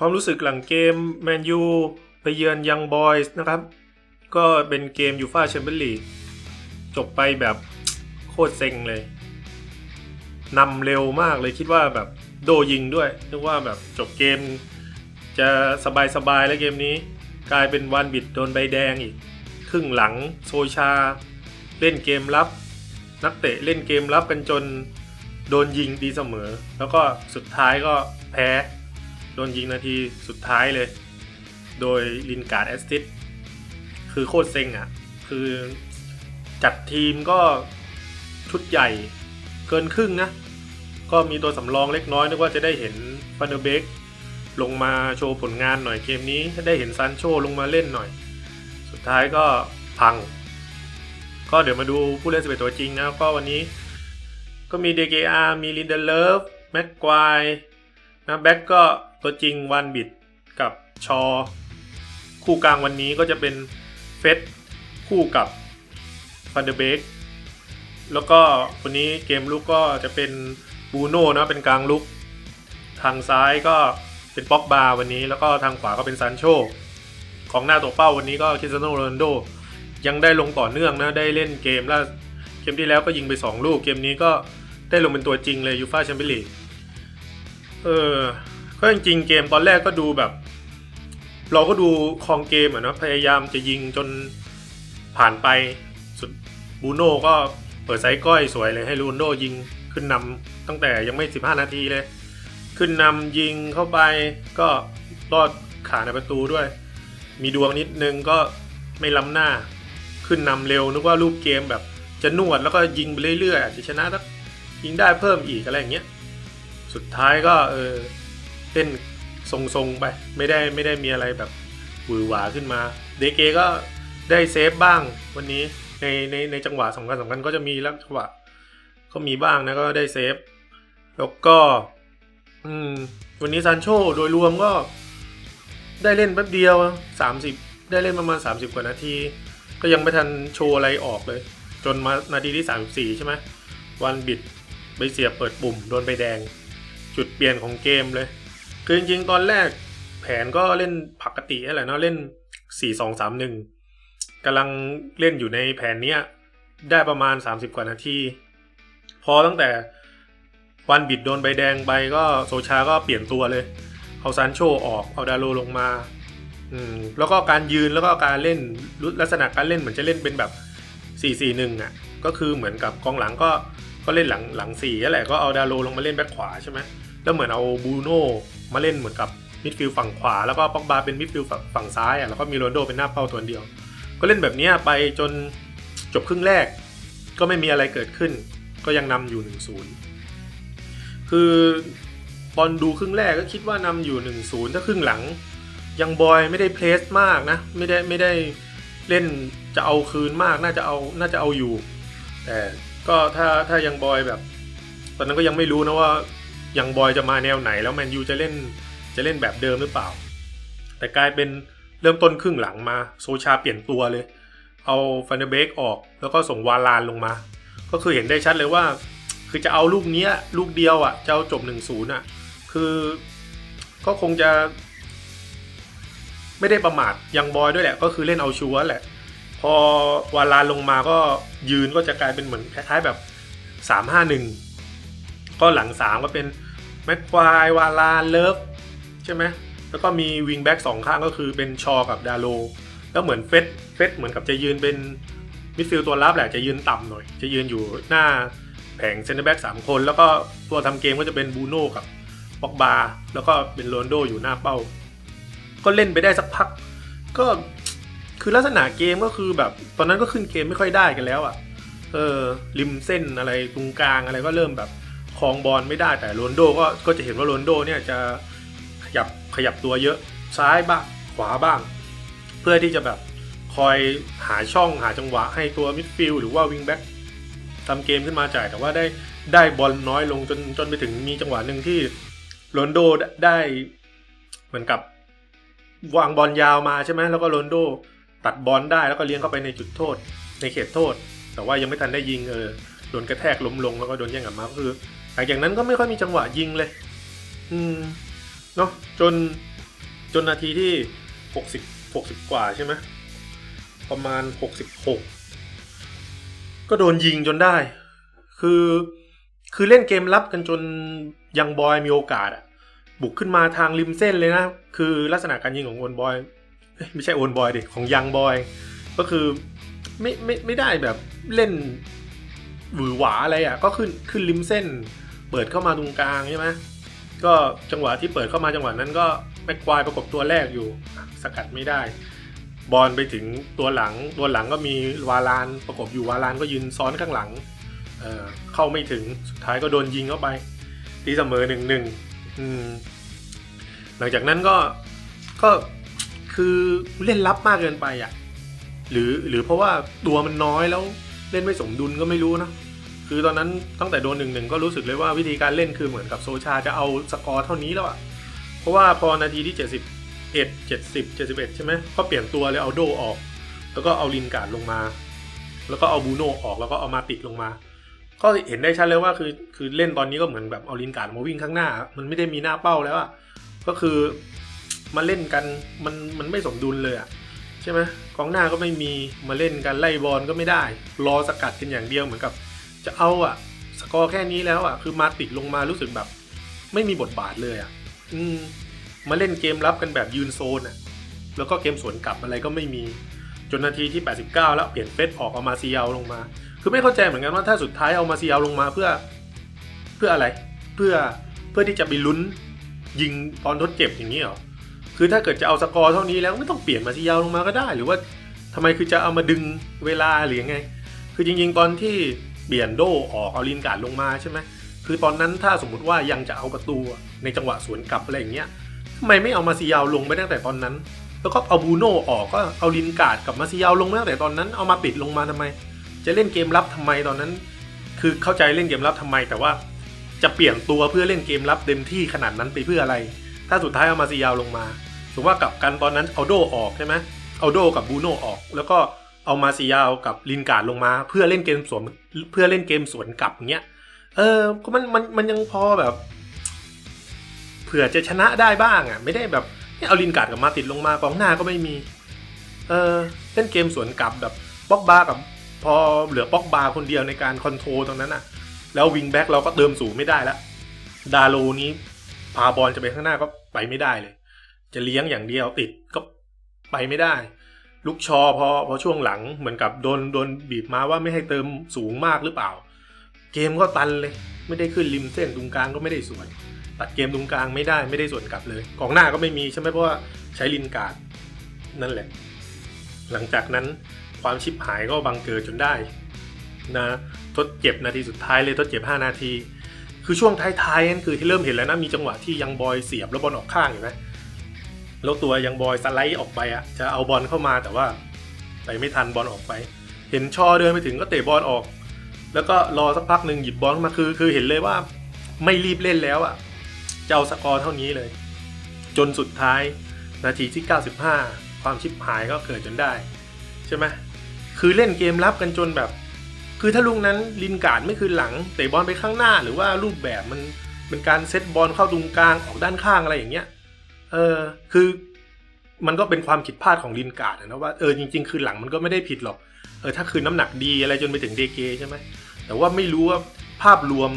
ความรู้สึกหลังเกมแมนยูไปเยือนยังบอยส์นะครับ ก็เป็นเกมยูฟาแชมเปี้ยนลีกจบไปแบบโคตรเซ็งเลยนำเร็วมากเลยคิดว่าแบบโดยิงด้วยนึกว่าแบบจบเกม จะสบายๆแล้วเกมนี้ กลายเป็นวันบิดโดนใบแดงอีก ครึ่งหลังโซชา เล่นเกมรับ นักเตะเล่นเกมรับกันจนโดนยิงดีเสมอ แล้วก็สุดท้ายก็แพ้ โดนยิงนาทีสุดท้ายเลย โดยลินการ์ดแอสติสคือโคตรเซ็งอะ คือจัดทีมก็ชุดใหญ่เกินครึ่งนะ ก็มีตัวสำรองเล็กน้อยนึกว่าจะได้เห็นฟันเดอร์เบกลงมาโชว์ผลงานหน่อยเกมนี้ได้เห็นซานโชลงมาเล่นหน่อย สุดท้ายก็พัง ก็เดี๋ยวมาดูผู้เล่นสเปตัวจริงนะ ก็วันนี้ก็มี DKR มีลินเดเลฟแม็กควายนะแบ็กก็ ตัวจริงวันบิดกับชอ คู่กลางวันนี้ก็จะเป็นเฟสคู่กับฟันเดเบกแล้วก็วันนี้เกมลุกก็จะเป็นบูโน่นะเป็นกลางลุก ทางซ้ายก็เป็นป็อกบาวันนี้ แล้วก็ทางขวาก็เป็นซานโชของหน้าตัวเป้าวันนี้ก็คริสเตียโนโรนัลโดยังได้ลงต่อเนื่องนะได้เล่นเกมแล้วเกมที่แล้วก็ยิงไป 2 ลูก เกมนี้ก็ได้ลงเป็นตัวจริงเลยยูฟาแชมเปี้ยนลีกเออ ก็จริงๆเกมตอนแรกก็ดูแบบ เราก็ดูคลองเกมอะเนาะพยายามจะยิงจนผ่านไปสุดบูโน่ก็เปิดไซส์ก้อยสวยเลยให้ลูนโดยิงขึ้นนำตั้งแต่ยังไม่ 15 นาทีเลย ขึ้นนำยิงเข้าไปก็รอดขาในประตูด้วย มีดวงนิดนึงก็ไม่ล้ำหน้า ขึ้นนำเร็วนึกว่ารูปเกมแบบจะนวดแล้วก็ยิงไปเรื่อยๆอาจจะชนะสักยิงได้เพิ่มอีกอะไรอย่างเงี้ย สุดท้ายก็เออ เล่นทรงๆไป ไม่ได้ไม่ได้มีอะไรแบบหวือหวาขึ้นมาเดเกก็ได้เซฟบ้างวันนี้ในในในจังหวะสำคัญสำคัญก็จะมีแล้วจังหวะก็มีบ้างนะก็ได้เซฟ แล้วก็ อืม วันนี้ซานโชโดยรวมก็ ได้เล่นแป๊บเดียว30ได้เล่นประมาณ30กว่านาที ก็ยังไม่ทันโชว์อะไรออกเลย จนมานาทีที่34ใช่ไหมวันบิดใบเสียบเปิดปุ่มโดนใบแดง จุดเปลี่ยนของเกมเลย คือจริงๆ ตอนแรกแผนก็เล่นปกตินั่นแหละเนาะเล่น4-2-3-1กำลังเล่นอยู่ในแผนเนี้ยได้ประมาณ 30 กว่านาที พอตั้งแต่วันบิดโดนใบแดงไปก็โซชาก็เปลี่ยนตัวเลย เอาซานโชออกเอาดาโลลงมาอืมแล้วก็การยืนแล้วก็การเล่นลักษณะการเล่นเหมือนจะเล่นเป็นแบบ 4-4-1อะก็คือเหมือนกับกองหลังก็ก็เล่นหลังหลังสี่นั่นแหละก็เอาดาโลลงมาเล่นแบ็คขวาใช่ไหม แล้วเหมือนเอาบูโน่มาเล่นเหมือนกับมิดฟิลด์ฝั่งขวาแล้วก็ป็อกบาเป็นมิดฟิลด์ฝั่งซ้ายอะแล้วก็มีโรนโดเป็นหน้าเป้าตัวเดียว ก็เล่นแบบนี้ไปจนจบครึ่งแรก ก็ไม่มีอะไรเกิดขึ้น ก็ยังนำอยู่ 1-0 คือตอนดูครึ่งแรกก็คิดว่านำอยู่ 1-0 ถ้าครึ่งหลัง ยังบอยไม่ได้เพลสมากนะ ไม่ได้ไม่ได้เล่นจะเอาคืนมากน่าจะเอาน่าจะเอาอยู่ แต่ก็ถ้าถ้ายังบอยแบบ ตอนนั้นก็ยังไม่รู้นะว่า ยังบอยจะมาแนวไหน แล้วแมนยูจะเล่นจะเล่นแบบเดิมหรือเปล่า แต่กลายเป็นเริ่มต้นครึ่งหลังมาโซชาเปลี่ยนตัวเลย เอาฟันเดเบกออกแล้วก็ส่งวาลานลงมา ก็คือเห็นได้ชัดเลยว่า คือจะเอาลูกเนี้ยลูกเดียวอะจะเอาจบหนึ่งศูนย์อะคือก็คงจะ ไม่ได้ประมาทยังบอยด้วยแหละ ก็คือเล่นเอาชัวร์แหละ พอวาลานลงมาก็ยืนก็จะกลายเป็นเหมือนคล้ายๆแบบสามห้าหนึ่ง ก็หลังสามก็เป็นแม็กควายวาลานเลิฟใช่ไหมแล้วก็มีวิงแบ็กสองข้างก็คือเป็นชอกับดาโลแล้วเหมือนเฟสเฟสเหมือนกับจะยืนเป็นมิดฟิลด์ตัวรับแหละจะยืนต่ำหน่อย จะยืนอยู่หน้าแผงเซนเตอร์แบ็กสามคน แล้วก็ตัวทำเกมก็จะเป็นบูโน่กับบ็อกบาแล้วก็เป็นโรนโดอยู่หน้าเป้า ก็เล่นไปได้สักพัก ก็คือลักษณะเกมก็คือแบบ ตอนนั้นก็ขึ้นเกมไม่ค่อยได้กันแล้วอะ่ะ เออริมเส้นอะไรตรงกลางอะไรก็เริ่มแบบ คลองบอลไม่ได้แต่โรนโดก็ก็จะเห็นว่าโรนโดเนี่ยจะขยับขยับตัวเยอะซ้ายบ้างขวาบ้าง เพื่อที่จะแบบคอยหาช่องหาจังหวะให้ตัวมิดฟิลด์หรือว่าวิงแบ็กทำเกมขึ้นมาจ่ายแต่ว่าได้ได้บอลน้อยลงจนจนไปถึงมีจังหวะหนึ่งที่โรนโดได้เหมือนกับวางบอลยาวมาใช่ไหมแล้วก็โรนโดตัดบอลได้แล้วก็เลี้ยงเข้าไปในจุดโทษ ในเขตโทษ แต่ว่ายังไม่ทันได้ยิงเออโดนกระแทกล้มลงแล้วก็โดนแย่งกลับมาก็คือ ลังจากนั้นก็ไม่ค่อยมีจังหวะยิงเลย อืม เนาะจนจนนาทีที่หกสิบหกว่าใช่ไหมประมาณหกสิบหกก็โดนยิงจนได้ คือคือเล่นเกมรับกันจนยังบอยมีโอกาสอะบุกขึ้นมาทางริมเส้นเลยนะ คือลักษณะการยิงของโอนบอยเอ้ยไม่ใช่โอนบอยดิของยังบอย ก็คือไม่ไม่ไม่ได้แบบเล่นหวือหวาอะไรอะ่ะ ก็ขึ้นขึ้นริมเส้น เปิดเข้ามาตรงกลางใช่ไหมก็จังหวะที่เปิดเข้ามาจังหวะนั้นก็แม็กควายประกบตัวแรกอยู่สกัดไม่ได้ บอลไปถึงตัวหลัง ตัวหลังก็มีวาลานประกบอยู่วาลานก็ยืนซ้อนข้างหลังเเข้าไม่ถึงสุดท้ายก็โดนยิงเข้าไป ตีเสมอหนึ่งหนึ่งหลังจากนั้นก็ก็คือเล่นลับมากเกินไปอะหรือหรือเพราะว่าตัวมันน้อยแล้วเล่นไม่สมดุลก็ไม่รู้นะ คือตอนนั้นตั้งแต่โดนหนึ่งหนึ่งก็รู้สึกเลยว่าวิธีการเล่นคือเหมือนกับโซชาจะเอาสกอร์เท่านี้แล้วอะเพราะว่าพอนาทีที่ 71 70 71 ใช่ไหมก็เปลี่ยนตัวเลยเอาโดออก แล้วก็เอาลินการ์ดลงมา แล้วก็เอาบูโน่ออกแล้วก็เอามาติดลงมา ก็เห็นได้ชัดเลยว่าคือคือเล่นตอนนี้ก็เหมือนแบบเอาลินการ์ดมาวิ่งข้างหน้า มันไม่ได้มีหน้าเป้าแล้วอะก็คือมาเล่นกันมันมันไม่สมดุลเลยอะใช่ไหมกองหน้าก็ไม่มีมาเล่นกันไล่บอลก็ไม่ได้ รอสกัดกันอย่างเดียวเหมือนกับ จะเอาอะสกอร์แค่นี้แล้วอะคือมาติดลงมารู้สึกแบบ ไม่มีบทบาทเลยอะอืม มาเล่นเกมรับกันแบบยืนโซนอะแล้วก็เกมสวนกลับอะไรก็ไม่มี จนนาทีที่ 89 แล้วเปลี่ยนเฟสออกเอามาซีเอาลงมา คือไม่เข้าใจเหมือนกันว่าถ้าสุดท้ายเอามาซีเอาลงมาเพื่อ เพื่ออะไร เพื่อ เพื่อที่จะไปลุ้น ยิงตอนทดเจ็บอย่างนี้เหรอ คือถ้าเกิดจะเอาสกอร์เท่านี้แล้วไม่ต้องเปลี่ยนมาซีเอาลงมาก็ได้ หรือว่าทำไมคือจะเอามาดึงเวลาหรือยังไง คือจริงๆตอนที่ เปลี่ยนโดออกเอาลินการ์ดลงมาใช่ไหมคือตอนนั้นถ้าสมมติว่ายังจะเอาประตูในจังหวะสวนกลับอะไรอย่างเงี้ยทำไมไม่เอามาซียาวลงไปตั้งแต่ตอนนั้น แล้วก็เอาบูโน่ออกก็เอาลินการ์ดกับมาซียาวลงมาตั้งแต่ตอนนั้นเอามาปิดลงมาทำไม จะเล่นเกมรับทำไมตอนนั้น คือเข้าใจเล่นเกมรับทำไม แต่ว่าจะเปลี่ยนตัวเพื่อเล่นเกมรับเต็มที่ขนาดนั้นไปเพื่ออะไร ถ้าสุดท้ายเอามาซียาวลงมาถือว่ากับกันตอนนั้นเอาโดออกใช่ไหมเอาโดกับบูโน่ออก แล้วก็ เอามาซียาวกับลินการ์ดลงมา เพื่อเล่นเกมสวนเพื่อเล่นเกมสวนกลับเงี้ยเออก็มันมันมันยังพอแบบเผื่อจะชนะได้บ้างอะ ไม่ได้แบบเนี่ยเอาลินการ์ดกับมาติดลงมากองหน้าก็ไม่มี เออเล่นเกมสวนกลับแบบบ็อกบากับพอเหลือบ็อกบาคนเดียวในการคอนโทรลตรงนั้นอะ แล้ววิงแบ็กเราก็เติมสูงไม่ได้ล้วดาโลนี้พาบอลจะไปข้างหน้าก็ไปไม่ได้เลย จะเลี้ยงอย่างเดียวติดก็ไปไม่ได้ ลูกชอพอพอช่วงหลังเหมือนกับโดนโดนบีบมาว่าไม่ให้เติมสูงมากหรือเปล่า เกมก็ตันเลย ไม่ได้ขึ้นริมเส้นตรงกลางก็ไม่ได้สวน ตัดเกมตรงกลางไม่ได้ไม่ได้ส่วนกลับเลยกองหน้าก็ไม่มีใช่ไหมเพราะว่าใช้ลินการ์ดนั่นแหละ หลังจากนั้นความชิบหายก็บังเกิดจนได้นะทดเจ็บนาทีสุดท้ายเลยทดเจ็บ 5 นาที คือช่วงท้ายๆนั่นคือที่เริ่มเห็นแล้วนะมีจังหวะที่ยังบอยเสียบแล้วบอลออกข้างเห็นไหม แล้วตัวยังบอยสไลด์ออกไปอะจะเอาบอลเข้ามาแต่ว่าไปไม่ทันบอลออกไป เห็นชอเดินไปถึงก็เตะบอลออก แล้วก็รอสักพักหนึ่งหยิบบอลมาคือ คือเห็นเลยว่าไม่รีบเล่นแล้วอะจะเอาสกอร์เท่านี้เลย จนสุดท้ายนาทีที่ 95 ความชิบหายก็เกิดจนได้ใช่ไหมคือเล่นเกมรับกันจนแบบ คือถ้าลุงนั้นลินการ์ดไม่คืนหลังเตะบอลไปข้างหน้า หรือว่ารูปแบบมันเป็นการเซตบอลเข้าตรงกลางออกด้านข้างอะไรอย่างเงี้ย เออคือมันก็เป็นความผิดพลาดของลินการ์ดนะว่าเออจริงๆ คืนหลังมันก็ไม่ได้ผิดหรอกเออถ้าคืนน้ำหนักดีอะไรจนไปถึงเดเกใช่ไหมแต่ว่าไม่รู้ว่าภาพรวม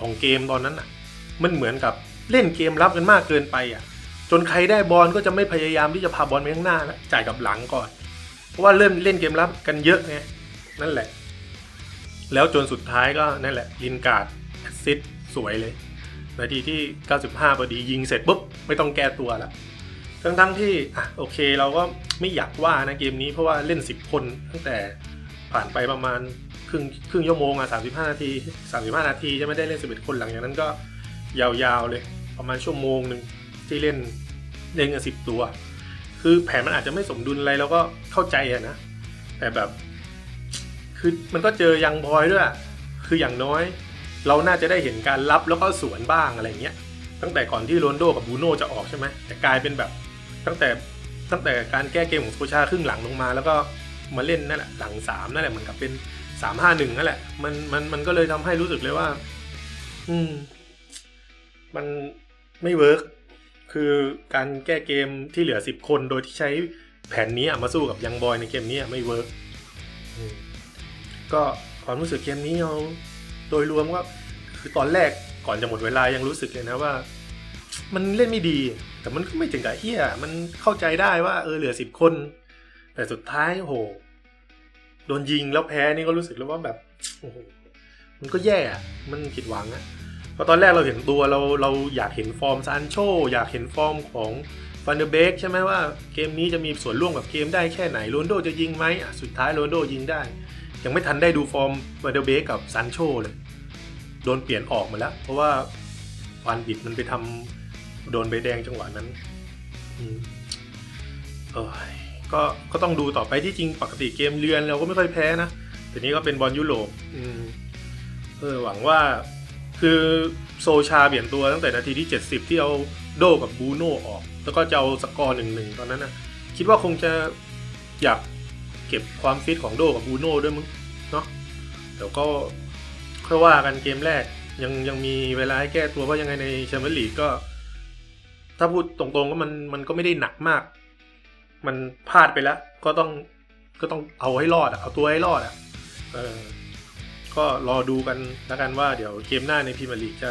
ของเกมตอนนั้นอะ มันเหมือนกับเล่นเกมรับกันมากเกินไปอะ จนใครได้บอลก็จะไม่พยายามที่จะพาบอลไปข้างหน้าแล้วจ่ายกับหลังก่อน เพราะว่าเริ่มเล่นเกมรับกันเยอะไงนั่นแหละ แล้วจนสุดท้ายก็นั่นแหละลินการ์ดแอสซิสสวยเลย นาทีที่ 95พอดียิงเสร็จปุ๊บไม่ต้องแก้ตัวละทั้งทั้งๆที่อะโอเคเราก็ไม่อยากว่านะเกมนี้เพราะว่าเล่น 10 คนตั้งแต่ผ่านไปประมาณครึ่งครึ่งชั่วโมงอะ35 นาที 35 นาทีจะไม่ได้เล่น 11 คนหลังจากนั้นก็ยาวๆเลยประมาณชั่วโมงหนึ่งที่เล่นเล่นกันสิบตัว คือแผนมันอาจจะไม่สมดุลอะไรเราก็เข้าใจอะนะ แต่แบบ คือมันก็เจอยังบอยด้วย คืออย่างน้อย เราน่าจะได้เห็นการรับแล้วก็สวนบ้างอะไรเงี้ย ตั้งแต่ก่อนที่โรนโดกับบูโน่จะออกใช่ไหมแต่กลายเป็นแบบตั้งแต่ตั้งแต่การแก้เกมของโซชาครึ่งหลังลงมา แล้วก็มาเล่นนั่นแหละหลังสามนั่นแหละเหมือนกับเป็นสามห้าหนึ่งนั่นแหละมันมันมันก็เลยทำให้รู้สึกเลยว่า อืม มันไม่เวิร์กคือการแก้เกมที่เหลือสิบคนโดยที่ใช้แผนนี้มาสู้กับยังบอยในเกมนี้ไม่เวิร์กก็ความรู้สึกเกมนี้เอา โดยรวมก็คือตอนแรกก่อนจะหมดเวลายังรู้สึกเลยนะว่า มันเล่นไม่ดี แต่มันก็ไม่ถึงกับเฮียมันเข้าใจได้ว่าเออเหลือสิบคน แต่สุดท้ายโอ้โหโดนยิงแล้วแพ้นี่ก็รู้สึกแล้วว่าแบบโอ้โหมันก็แย่มันผิดหวังอะเพราะตอนแรกเราเห็นตัวเราเราอยากเห็นฟอร์มซานโชอยากเห็นฟอร์มของฟันเดอร์เบกใช่ไหมว่าเกมนี้จะมีส่วนร่วมกับเกมได้แค่ไหนโรนโดจะยิงไหมสุดท้ายโรนโดยิงได้ ยังไม่ทันได้ดูฟอร์มฟันเดอร์เบกกับซานโชเลย โดนเปลี่ยนออกมาแล้ว เพราะว่าฟันบิดมันไปทำโดนใบแดงจังหวะนั้นอเออก็ก็ต้องดูต่อไปที่จริงปกติเกมเรือนเราก็ไม่ค่อยแพ้นะแต่นี้ก็เป็นบอลยุโรปอเออหวังว่าคือโซชาเปลี่ยนตัวตั้งแต่นาทีที่ 70 ที่เอาโดกับบูโน่ออก แล้วก็จะเอาสกอร์หนึ่งหนึ่งตอนนั้นนะคิดว่าคงจะอยาก เก็บความฟิตของโดกับบูโน่ด้วยมึงเนาะเดี๋ยวก็ค่อยว่ากันเกมแรกยังยังมีเวลาให้แก้ตัวเพราะยังไงในแชมเปี้ยนลีกก็ ถ้าพูดตรงๆก็มันมันก็ไม่ได้หนักมาก มันพลาดไปแล้ว ก็ต้องก็ต้องเอาให้รอดอะเอาตัวให้รอดอะเออก็รอดูกันแล้วกันว่าเดี๋ยวเกมหน้าในพรีเมียร์ลีกจะ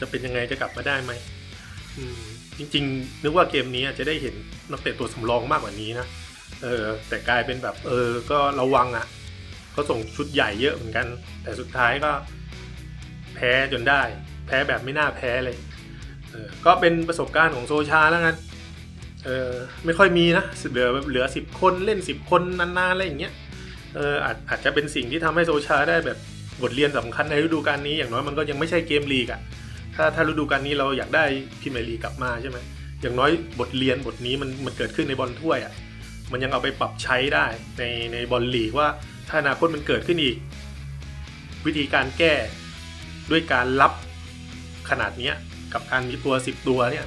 จะเป็นยังไงจะกลับมาได้ไหมมจริงๆ นึกว่าเกมนี้จะได้เห็นนักเตะตัวสำรองมากกว่านี้นะ เออแต่กลายเป็นแบบเออก็ระวังอะ่ะเขาส่งชุดใหญ่เยอะเหมือนกัน แต่สุดท้ายก็แพ้จนได้ แพ้แบบไม่น่าแพ้เลยเออก็เป็นประสบการณ์ของโซชาแล้วกันเออไม่ค่อยมีนะเหลือเหลือสิบคนเล่นสิบคนนานๆอะไรอย่างเงี้ยเอออาจอาจจะเป็นสิ่งที่ทำให้โซชาได้แบบบทเรียนสำคัญในฤดูกาลนี้อย่างน้อยมันก็ยังไม่ใช่เกมลีกอะถ้าถ้าฤดูกาลนี้เราอยากได้พรีเมียร์ลีกกลับมาใช่ไหมอย่างน้อยบทเรียนบทนี้มันมันเกิดขึ้นในบอลถ้วยอะ มันยังเอาไปปรับใช้ได้ในในบอลลีกว่าถ้าอนาคตมันเกิดขึ้นอีก วิธีการแก้ด้วยการรับขนาดนี้กับการมีตัวสิบตัวเนี่ย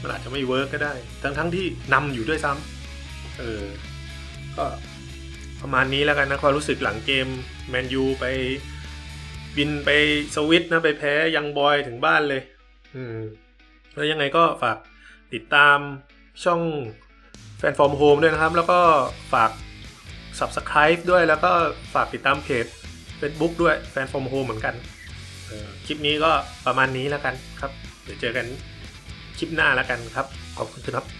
มันอาจจะไม่เวิร์กก็ได้ ทั้งทั้งที่นำอยู่ด้วยซ้ำเออก็ประมาณนี้แล้วกันนะความรู้สึกหลังเกมแมนยูไปบินไปสวิตนะไปแพ้ยังบอยถึงบ้านเลย อืม แล้วยังไงก็ฝากติดตามช่อง แฟนฟอร์มโฮมด้วยนะครับ แล้วก็ฝาก Subscribe ด้วยแล้วก็ฝากติดตามเพจ Facebook ด้วยแฟนฟอร์มโฮมเหมือนกันคลิปนี้ก็ประมาณนี้แล้วกันครับ เดี๋ยวเจอกันคลิปหน้าแล้วกันครับ ขอบคุณครับ